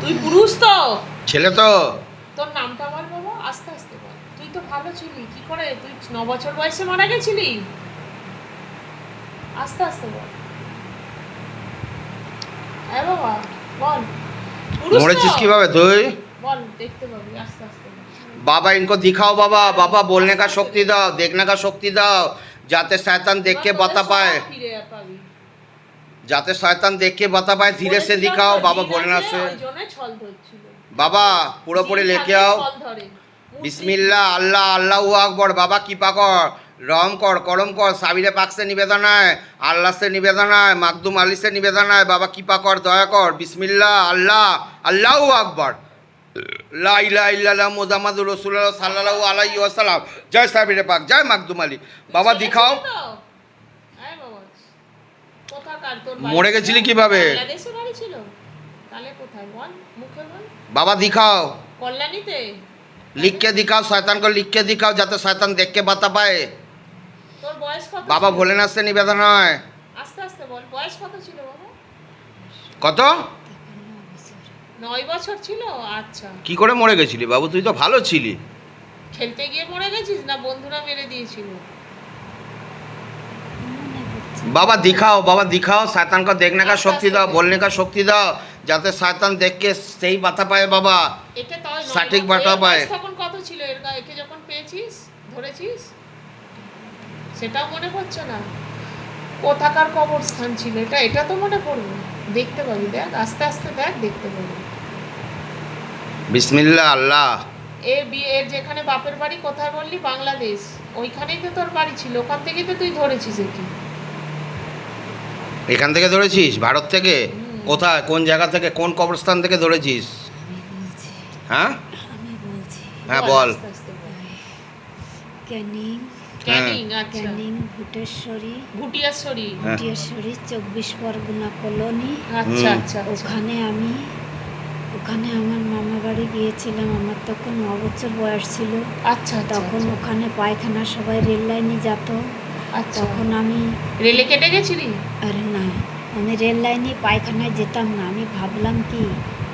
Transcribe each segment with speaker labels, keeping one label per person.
Speaker 1: তুই পুরুষ তো
Speaker 2: ছেলে তো
Speaker 1: তোর নামটা বল বাবা আস্তে আস্তে বল তুই তো ভালো ছিলি কি করে তুই ন বছর বয়সে মারা গেছিলি আস্তে আস্তে বল হ্যাঁ বাবা বল পুরুষ তো?
Speaker 2: মরেছিস কিভাবে তুই
Speaker 1: বল দেখতে পাবি আস্তে আস্তে বল।
Speaker 2: बाबा इनको दिखाओ बाबा बाबा बोलने का शक्ति दाओ देखने का शक्ति दाओ जाते शैतान देख के
Speaker 1: এবার
Speaker 2: बता
Speaker 1: তোদের
Speaker 2: पाए
Speaker 1: যাতে
Speaker 2: শয়তান
Speaker 1: দেখে
Speaker 2: বাতা
Speaker 1: পায়
Speaker 2: ধীরে
Speaker 1: সে দিকাও বাবা ভোলেনাথ
Speaker 2: বাবা পুরোপুরি লেখে আও। বিসমিল্লা আল্লাহ আল্লাহ আকবর বাবা কৃপা কর রম কর করম কর সাবিরে পাকসে নিবেদনায় আল্লাহ সে নিবেদনায় মাকদুম আলী সে নিবেদনায় বাবা কৃপা কর দয়া কর বিসমিল্লা আল্লাহ আল্লাহ আকবর। মোজামাদুর রসুল্লাহ আলাই সালাম জয় সাবিরে পাক জয় মাকদুম আলী। বাবা দিখাও।
Speaker 1: আর তোর
Speaker 2: মরে গেছিলি কীভাবে? বাবা দিখাও।
Speaker 1: কল্যাণীতে?
Speaker 2: লিখকে দিখাও শয়তানকে লিখকে দিখাও যাতে শয়তান
Speaker 1: দেখকে বাতা পায়।
Speaker 2: বাবা
Speaker 1: ভোলে
Speaker 2: না আসছে নিবেদন হয়।
Speaker 1: আস্তে আস্তে বল বয়স কত ছিল
Speaker 2: কত?
Speaker 1: নয় বছর ছিল? আচ্ছা।
Speaker 2: কি করে মরে গেছিলি বাবু? তুই তো ভালো ছিলি।
Speaker 1: খেলতে গিয়ে মরে গেছিস না বন্ধুরা মেরে দিয়েছিল?
Speaker 2: बाबा दिखाओ बाबा दिखाओ शैतान को देखने का शक्ति दो बोलने का शक्ति दो जाते शैतान देख के सही बता पाए बाबा
Speaker 1: এটা তাও নয়
Speaker 2: সঠিক
Speaker 1: বছর।
Speaker 2: বাটা
Speaker 1: এর
Speaker 2: পায়।
Speaker 1: বয়স তখন কত ছিল এর গা- একে যখন পেয়েছিস ধরেছিস সেটাও মনে পড়ছে না কোথাকার কবরস্থান ছিল এটা এটা তো মনে পড়বে দেখতে পাবি দেখ আস্তে আস্তে দেখ দেখতে পাবি
Speaker 2: বিসমিল্লাহ আল্লাহ
Speaker 1: এ বিয়ে এর যেখানে বাপের বাড়ি কোথায় বললি বাংলাদেশ ওইখানেই তো তোর বাড়ি ছিল ওখান থেকেই তো তুই ধরেছিস একে
Speaker 2: এখান থেকে ধরেছিস? ভারত থেকে? কোথায়? কোন জায়গা থেকে? কোন কবরস্থান থেকে ধরেছিস? হ্যাঁ? হ্যাঁ বল।
Speaker 3: ক্যানিং
Speaker 1: ক্যানিং আচ্ছা।
Speaker 3: ক্যানিং ভুটেশ্বরী
Speaker 1: ভুটিয়াশ্বরী।
Speaker 2: হ্যাঁ।
Speaker 3: ভুটিয়াশ্বরী চব্বিশ পরগনা কলোনি।
Speaker 1: আচ্ছা আচ্ছা আচ্ছা।
Speaker 3: ওখানে আমি ওখানে আমার মামা বাড়ি গিয়েছিলাম। আমার তখন ন বছর বয়স ছিল।
Speaker 1: আচ্ছা আচ্ছা
Speaker 3: তখন
Speaker 1: আচ্ছা।
Speaker 3: ওখানে পায়খানা সবাই রেল লাইনে যেত।
Speaker 1: আচ্ছা।
Speaker 3: তখন আমি
Speaker 1: রেলে কেটে গেছিলি?
Speaker 3: আরে না আমি রেল লাইনে পায়খানায় যেতাম না। আমি ভাবলাম কি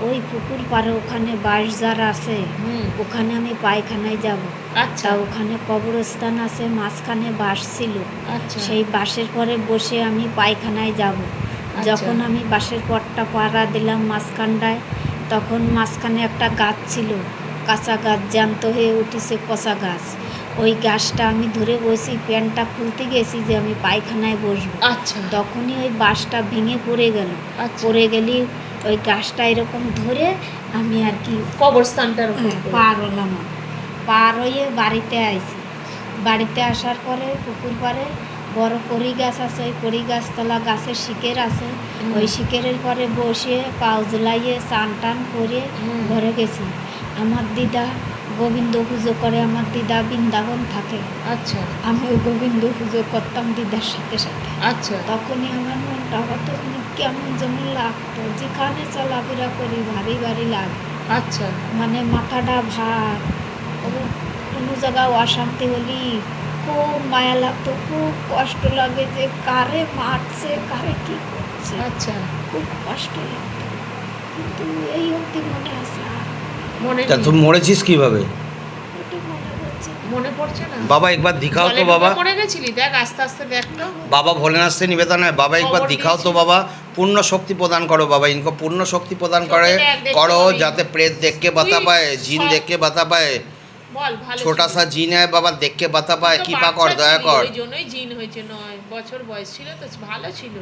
Speaker 3: ওই পুকুর পাড়ে ওখানে বাঁশ যার আছে ওখানে আমি পায়খানায় যাব।
Speaker 1: আচ্ছা।
Speaker 3: ওখানে কবরস্থান আছে মাঝখানে বাঁশ ছিল।
Speaker 1: আচ্ছা।
Speaker 3: সেই বাঁশের পরে বসে আমি পায়খানায় যাব।
Speaker 1: আচ্ছা।
Speaker 3: যখন আমি বাঁশের পরটা পাড়া দিলাম মাঝখানটায় তখন মাঝখানে একটা গাছ ছিল। কাঁচা গাছ জ্যান্ত হয়ে উঠেছে কষা গাছ। ওই গাছটা আমি ধরে বসি প্যান্টটা খুলতে গেছি যে আমি পায়খানায় বসবো।
Speaker 1: আচ্ছা।
Speaker 3: তখনই ওই বাসটা ভেঙে পড়ে গেল।
Speaker 1: আচ্ছা।
Speaker 3: পড়ে গেলি ওই গাছটা এরকম ধরে আমি আর কি
Speaker 1: কবরস্থানটার
Speaker 3: হ্যাঁ, পার হলাম। পার হয়ে বাড়িতে আইছি। বাড়িতে আসার পরে পুকুর পাড়ে বড় কড়ি গাছ আছে ওই কড়ি গাছতলা গাছের শিকের আছে। ওই শিকেরের পরে বসে পাও জ্বলাইয়ে চান টান করে ঘরে গেছি। আমার দিদা গোবিন্দ পুজো করে আমার দিদা বৃন্দাবন থাকে।
Speaker 1: আচ্ছা।
Speaker 3: আমি ওই গোবিন্দ পুজো করতাম দিদার সাথে সাথে।
Speaker 1: আচ্ছা।
Speaker 3: তখনই আমার মনটা কত কেমন যেমন লাগতো যেখানে চলাফেরা করি ভারী ভারী লাগে।
Speaker 1: আচ্ছা।
Speaker 3: মানে মাথাটা ভার কোনো জায়গায় অশান্তি হলি খুব মায়া লাগতো খুব কষ্ট লাগে যে কারে মারছে কারে কি করছে।
Speaker 1: আচ্ছা।
Speaker 3: খুব কষ্ট লাগতো। কিন্তু এই অবধি মনে আছে
Speaker 2: মরেছিস কীভাবে?
Speaker 3: মনে
Speaker 1: পড়ছে না।
Speaker 2: বাবা একবার দিখাও তো বাবা।
Speaker 1: পড়ে গেছিলি? দেখ আস্তে আস্তে দেখ তো।
Speaker 2: বাবা নিবেদন হয়। বাবা একবার দিখাও তো বাবা। পূর্ণ
Speaker 1: শক্তি প্রদান করো
Speaker 2: বাবা
Speaker 1: ইনকো। পূর্ণ
Speaker 2: শক্তি প্রদান করে করো যাতে
Speaker 1: প্রেত
Speaker 2: দেখকে বাতা
Speaker 1: পায়
Speaker 2: জিন দেখকে বাতা পায়।
Speaker 1: বল ভালো
Speaker 2: ছোটা সা জিন
Speaker 1: বাবা
Speaker 2: দেখকে
Speaker 1: বাতা
Speaker 2: পায় কি
Speaker 1: পা
Speaker 2: কর
Speaker 1: দয়া
Speaker 2: কর।
Speaker 1: এই জন্যই জিন হয়েছে নয় বছর বয়স ছিল তো ভালো ছিল।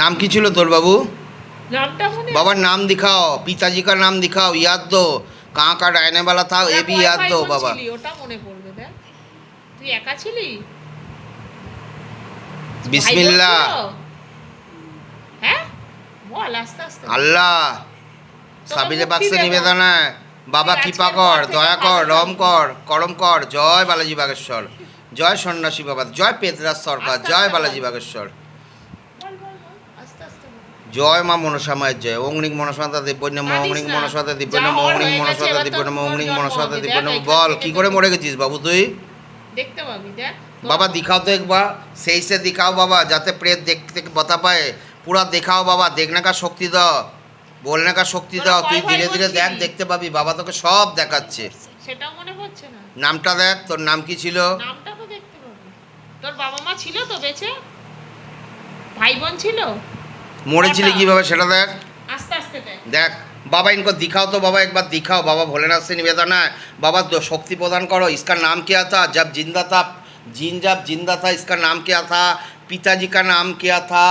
Speaker 2: নাম কি ছিল তোর বাবু?
Speaker 1: নামটা মনে
Speaker 2: বাবার নাম দিখাও পিতাজি কার নাম দিখাও ইয়াদ দো কাঁ
Speaker 1: কা
Speaker 2: ডাইনে
Speaker 1: বালা
Speaker 2: এ
Speaker 1: বি ইয়াদ
Speaker 2: দো
Speaker 1: বাবা। ওটা মনে পড়বে দেখ। তুই একা ছিলি? বিসমিল্লাহ হ্যাঁ? বল আস্তে আস্তে।
Speaker 2: আল্লাহ
Speaker 1: সাবিলে
Speaker 2: বাক্সে নিবেদন হ্যাঁ বাবা কৃপা কর দয়া কর রম কর করম কর। জয় বালাজি বাগেশ্বর। জয় সন্ন্যাসী বাবা জয় পেদরাজ সরকার জয় বালাজি বাগেশ্বর। জয় মা মনসামায়ের জয়। অগ্নিক মনসাতা
Speaker 1: দিব্যনম
Speaker 2: অগ্নিক মনসাতা
Speaker 1: দিব্যনম
Speaker 2: অগ্নিক মনসাতা
Speaker 1: দিব্যনম
Speaker 2: অগ্নিক দিব্য নম বল কি করে মরে গেছিস বাবু তুই?
Speaker 1: দেখতে পাবি
Speaker 2: বাবা দেখাও তো একবার। সেই সে দেখাও বাবা যাতে প্রেত দেখতে বতা পায়। পুরা দেখাও বাবা দেখনাকার শক্তি দাও বলনে কা শক্তি
Speaker 1: তোরা
Speaker 2: দাও
Speaker 1: কয়
Speaker 2: তুই
Speaker 1: ভাই
Speaker 2: ধীরে ধীরে দেখ
Speaker 1: বলছিলি?
Speaker 2: দেখতে পাবি বাবা তোকে সব দেখাচ্ছে
Speaker 1: সেটাও মনে পড়ছে না
Speaker 2: নামটা দেখ তোর নাম কি ছিল
Speaker 1: নামটা তো দেখতে পাবি তোর বাবা মা ছিল তো বেঁচে ভাই বোন ছিল
Speaker 2: মরেছিলি
Speaker 1: কটা?
Speaker 2: কিভাবে সেটা দেখ
Speaker 1: আস্তে আস্তে দেখ
Speaker 2: দেখ বাবা इनको दिखाओ तो बाबा एक बार दिखाओ बाबा भोलेनाथ से निवेदन है बाबा दो शक्ति प्रदान करो इसका नाम क्या था जब जिंदा था जिन जब जिंदा था इसका नाम क्या था पिताजी का नाम क्या था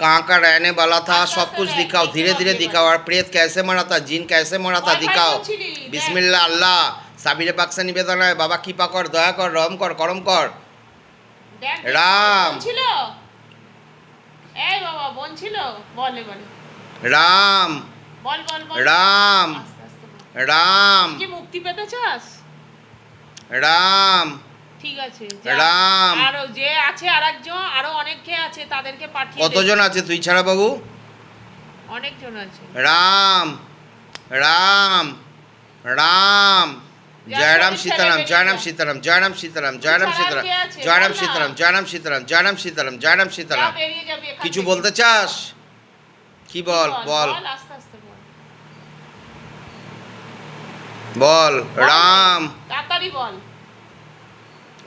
Speaker 2: कहाँ का रहने वाला था
Speaker 1: अच्छा,
Speaker 2: सब
Speaker 1: अच्छा,
Speaker 2: कुछ
Speaker 1: देख,
Speaker 2: दिखाओ
Speaker 1: देख,
Speaker 2: धीरे
Speaker 1: देख,
Speaker 2: धीरे
Speaker 1: देख।
Speaker 2: दिखाओ और प्रेत कैसे मरा था जिन कैसे मरा था
Speaker 1: কয় ভাই
Speaker 2: दिखाओ
Speaker 1: বলছিলি? দেখ।
Speaker 2: बिस्मिल्ला अल्लाह साबिरे पाक से निवेदन है बाबा कृपा कर दया कर रम कर करम कर
Speaker 1: দেখ, দেখ,
Speaker 2: রাম।
Speaker 1: বোন ছিল এই বাবা বোন ছিল বল এবারে
Speaker 2: राम
Speaker 1: বল বল বল
Speaker 2: রাম।
Speaker 1: আস্তে আস্তে বল।
Speaker 2: राम
Speaker 1: কি মুক্তি পেতে চাস
Speaker 2: राम
Speaker 1: ঠিক আছে।
Speaker 2: রাম।
Speaker 1: আরও যে আছে আরেকজন আরও অনেকে আছে তাদেরকে পাঠিয়ে
Speaker 2: কতজন আছে তুই ছাড়া বাবু
Speaker 1: অনেকজন আছে
Speaker 2: রাম রাম রাম জয় রাম
Speaker 1: সঠিক
Speaker 2: সীতারাম
Speaker 1: ছেলে
Speaker 2: জয় রাম সীতারাম জয় রাম সীতারাম জয় রাম
Speaker 1: ছাড়া
Speaker 2: সীতারাম
Speaker 1: কে আছে?
Speaker 2: জয় রাম
Speaker 1: বল না।
Speaker 2: সীতারাম জয় রাম সীতারাম জয় রাম সীতারাম জয় রাম
Speaker 1: যা,
Speaker 2: সীতারাম কিছু বলতে চাস কি বল বল
Speaker 1: বল আস্তে আস্তে বল
Speaker 2: বল
Speaker 1: বল।
Speaker 2: রাম
Speaker 1: তাড়াতাড়ি বল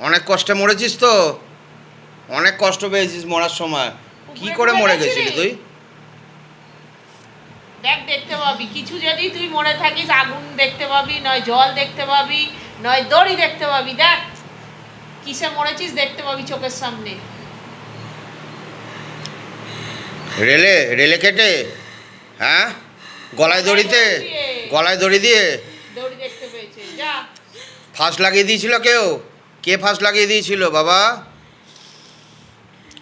Speaker 2: অনেক কষ্টে মরেছিস তো। অনেক কষ্ট পেয়েছিস মরার সময়। কি করে মরে
Speaker 1: গেছিলি?
Speaker 2: তুই?
Speaker 1: দেখ দেখতে পাবি। কিছু যদি তুই মরে থাকিস আগুন দেখতে পাবি নয় জল দেখতে পাবি নয় দড়ি দেখতে পাবি। দেখ কিসে মরেছিস দেখতে পাবি চোখের সামনে।
Speaker 2: রেলে রেলে কেটে হ্যাঁ? গলায় দড়িতে গলায় দড়ি দিয়ে।
Speaker 1: দড়ি দেখতে পেয়েছে। যা।
Speaker 2: ফাঁস লাগিয়ে দিয়েছিল কেউ? কে ফাঁস লাগিয়ে দিয়েছিল বাবা?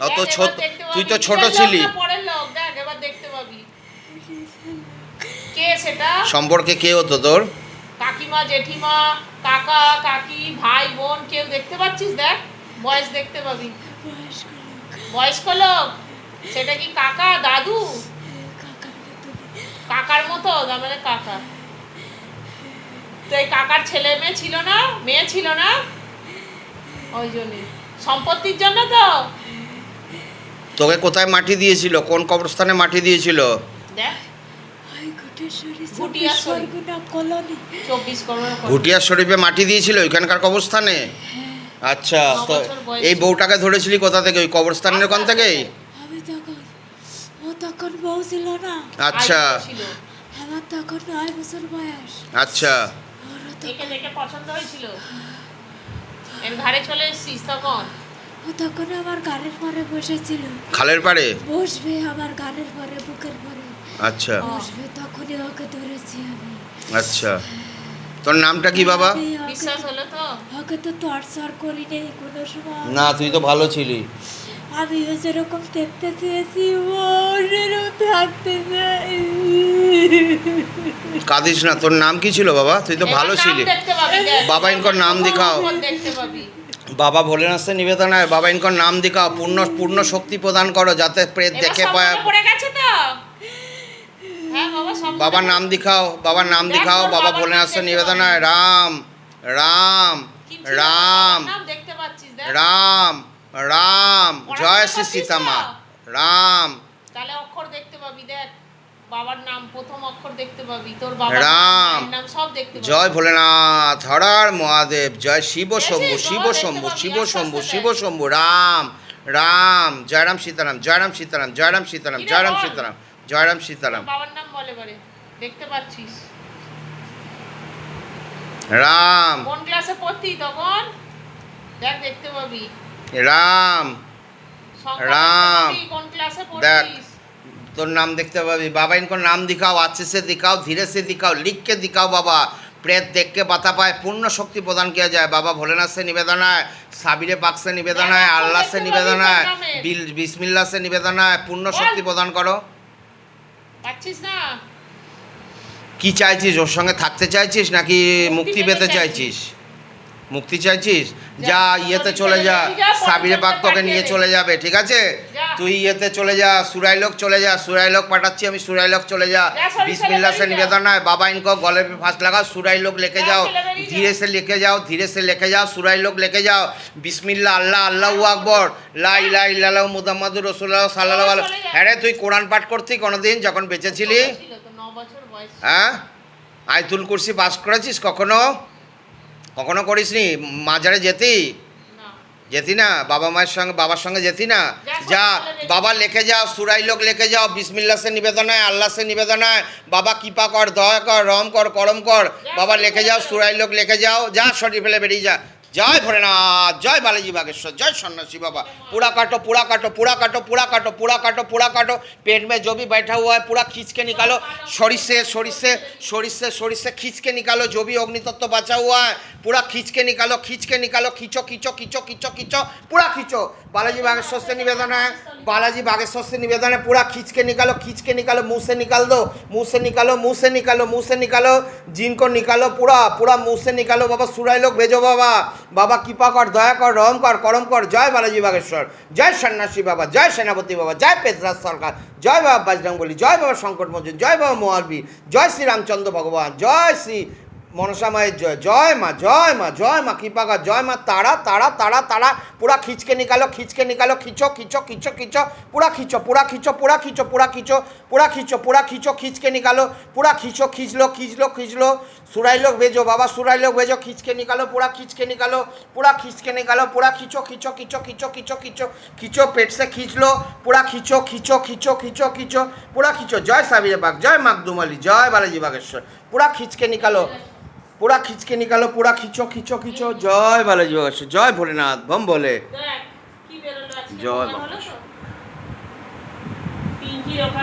Speaker 2: অত ছোট তুই তো ছোট ছিলি। সম্পর্কে কে হতো তোর?
Speaker 1: কাকিমা জেঠিমা কাকা কাকি ভাই বোন কেউ দেখতে পাচ্ছিস? দেখ বয়স দেখতে পাবি। বয়স্ক লোক? সেটা কি কাকা দাদু? কাকার মতো মানে কাকা। তো এই কাকার ছেলে মেয়ে ছিল না? মেয়ে ছিল না? ওই জন্যে। সম্পত্তির জন্য তো।
Speaker 2: তোকে কোথায় মাটি দিয়েছিল? কোন কবরস্থানে মাটি দিয়েছিল?
Speaker 1: দেখ।
Speaker 3: ঘুটিয়া
Speaker 2: শরীফে। মাটি দিয়েছিল ওইখানকার কবরস্থানে? আচ্ছা তো এই বউটাকে ধরেছিলি কোথা থেকে? ওই কবরস্থানের ওখান থেকেই
Speaker 3: তখন বউ ছিল না।
Speaker 2: আচ্ছা।
Speaker 3: আমার তখন নয় বছর বয়স।
Speaker 2: আচ্ছা।
Speaker 1: দেখে দেখে পছন্দ হয়েছিল? ঘাড়ে চলে এসেছিস তখন?
Speaker 3: ও তখন আমার গানের পরে বসেছিল।
Speaker 2: খালের পাড়ে?
Speaker 3: বসবে আমার গানের পরে বুকের পরে।
Speaker 2: আচ্ছা।
Speaker 3: বসবে তখনই ওকে ধরেছি আমি।
Speaker 2: আচ্ছা। তোর নামটা কি বাবা?
Speaker 3: আমি ওকে-
Speaker 1: বিশ্বাস হলো তো?
Speaker 3: ওকে তো টর্চার করি নেই কোনো সময়।
Speaker 2: না তুই তো ভালো ছিলি।
Speaker 3: আমিও যেরকম দেখতে চেয়েছি ও সেরকম থাকতে চাই।
Speaker 2: কাঁদিস না তোর নাম কি ছিল বাবা? তুই তো ভালো ছিলি। বাবা ইনকর নাম দিখাও। বাবা ভোলেনাথ সে নিবেদন হয় বাবা ইনকর নাম দেখাও। পূর্ণ পূর্ণ শক্তি প্রদান করো যাতে প্রেত দেখে পায়।
Speaker 1: পড়ে গেছে তো? হ্যাঁ বাবা
Speaker 2: বাবার নাম দিখাও বাবার নাম দেখাও বাবা ভোলেনাথ সে নিবেদন হয় রাম রাম রাম।
Speaker 1: দেখতে পাচ্ছিস
Speaker 2: রাম। রাম জয় শ্রী সীতামা রাম।
Speaker 1: তাহলে অক্ষর দেখতে পাবি দেখ। বাবার নাম প্রথম অক্ষর দেখতে পাবি তোর বাবার নাম,
Speaker 2: রাম।
Speaker 1: নাম সব দেখতে পাবি।
Speaker 2: জয় ভোলেনাথ হরার মহাদেব জয় শিব শম্ভু শিব শম্ভু শিব শম্ভু শিব শম্ভু রাম রাম জয় রাম সীতারাম জয় রাম সীতারাম জয় রাম সীতারাম জয় রাম
Speaker 1: বল?
Speaker 2: সীতারাম জয় রাম সীতারাম
Speaker 1: বাবার নাম বলে এবারে দেখতে পাচ্ছিস?
Speaker 2: রাম।
Speaker 1: কোন ক্লাসে পড়তি তখন? দেখ দেখতে পাবি।
Speaker 2: রাম রাম। দেখ তোর নাম দেখতে পাবি। বাবা ইনকো নাম দিখাও আছে সে দিখাও ধীরে সে দিখাও লিখকে দিখাও বাবা। প্রেত দেখকে বাতা পায় পূর্ণ শক্তি প্রদান করা
Speaker 1: যায়।
Speaker 2: বাবা ভোলেনাথ
Speaker 1: সে
Speaker 2: নিবেদনায়
Speaker 1: সাবিরে
Speaker 2: পাকসে
Speaker 1: নিবেদনায় আল্লাহ
Speaker 2: সে নিবেদনায় বিল বিসমিল্লা সে নিবেদনায়
Speaker 1: পূর্ণ
Speaker 2: শক্তি প্রদান করো। কি চাইছিস? ওর সঙ্গে থাকতে চাইছিস নাকি মুক্তি পেতে চাইছিস? মুক্তি চাইছিস?
Speaker 1: যা
Speaker 2: ইয়েতে চলে যা। সাবিরে পাক তোকে নিয়ে চলে যাবে ঠিক আছে? তুই ইয়েতে চলে যা সুরাই লোক চলে যা সুরাই লোক পাঠাচ্ছি আমি
Speaker 1: সুরাই
Speaker 2: লোক
Speaker 1: চলে যা।
Speaker 2: বিসমিল্লা সে নিবেদনায় বাবা ইনকো গলে ফাঁস
Speaker 1: লাগাও
Speaker 2: সুরাই
Speaker 1: লোক লেখে যাও
Speaker 2: ধীরে সে লেখে যাও ধীরে সে লেখে যাও সুরাই লোক লেখে যাও। বিসমিল্লা আল্লাহ আল্লাহ আকবর। লাই লাই লাল্লাহ মুদাম্মাদুর
Speaker 1: রসুল্লাহ সাল্লাহ
Speaker 2: হ্যাঁ রে তুই কোরআন পাঠ করতি কোনোদিন যখন
Speaker 1: বেঁচেছিলি?
Speaker 2: হ্যাঁ? আয়তুল কুরসি বাস করেছিস কখনো? কখনো করিসনি? মাজারে যেতি? যেতি না? বাবা মায়ের সঙ্গে বাবার সঙ্গে যেতি না?
Speaker 1: যা।
Speaker 2: বাবা লেখে যাও সুরাই লোক লেখে যাও বিসমিল্লা সে নিবেদন হয় আল্লাহ সে নিবেদন হয়। বাবা কৃপা কর দয়া কর রম কর করম কর। বাবা লেখে যাও সুরাই লোক লেখে যাও যা শরীর ফেলে বেরিয়ে যা। জয় ভোলেনাথ জয় বালাজি বাগেশ্বর जय सन्यासी बाबा पूरा काटो पूरा काटो पूरा काटो पूरा काटो पूरा काटो पूरा काटो पेट में जो भी बैठा हुआ है पूरा खींच के निकालो शरीर से शरीर से शरीर से शरीर से खींच के निकालो जो भी अग्नि तत्व बचा हुआ है पूरा खींच के निकालो खींच के निकालो खींचो खींचो खींचो खींचो खींचो पूरा खींचो बालाजी बागेश्वर से निवेदन है बालाजी बागेश्वर से निवेदन है पूरा खींच के निकालो खींच के निकालो मुंह से निकाल दो मुंह से निकालो मुंह से निकालो मुंह से निकालो जिनको निकालो पूरा पूरा मुंह से निकालो बाबा सुराई लोग भेजो बाबा বাবা কৃপা কর, দয়া কর, রহম কর, করম কর। জয় বালাজি বাগেশ্বর, জয় সন্ন্যাসী বাবা, জয় সেনাপতি বাবা, জয় পেদরাজ সরকার, জয় বাবা বাজরঙ্গলি জয় বাবা শঙ্কর মোচন জয় বাবা মোয়ালবি জয় শ্রীরামচন্দ্র ভগবান, জয় শ্রী মনসা মায়ের জয় জয় মা জয় মা জয় মা, কৃপা কর, জয় মা, তারা তারা তারা তারা, পুরা খিচকে নিকালো খিচকে নিকালো, খিচো খিচো খিচো খিচো, পুরা খিচো পুরা খিচো পুরা খিচো পুরা খিচো পুরা খিচো পুরা খিচো, খিচকে নিকালো, পুরা খিচো, খিচলো খিচলো খিচলো সুরাই লোক ভেজো বাবা সুরাই লোক ভেজো খিচকে নিকালো পুরা খিচকে নিকালো পুরা খিচকে নিকালো পুরা খিচো খিচো খিচো খিচো খিচো খিচো খিচো পেটসে খিচলো পুরা খিচো খিচো খিচো খিচো খিচো পুরা খিচো জয় সাবির বাঘ জয় মাগদুমালি জয় বালাজি বাগেশ্বর পুরা খিচকে নিকালো পুরা খিচকে নিকালো পুরা খিচো খিচো খিচো জয় বালাজি বাগেশ্বর
Speaker 1: জয় ভোলেনাথ বম বলে
Speaker 2: জয় বাবা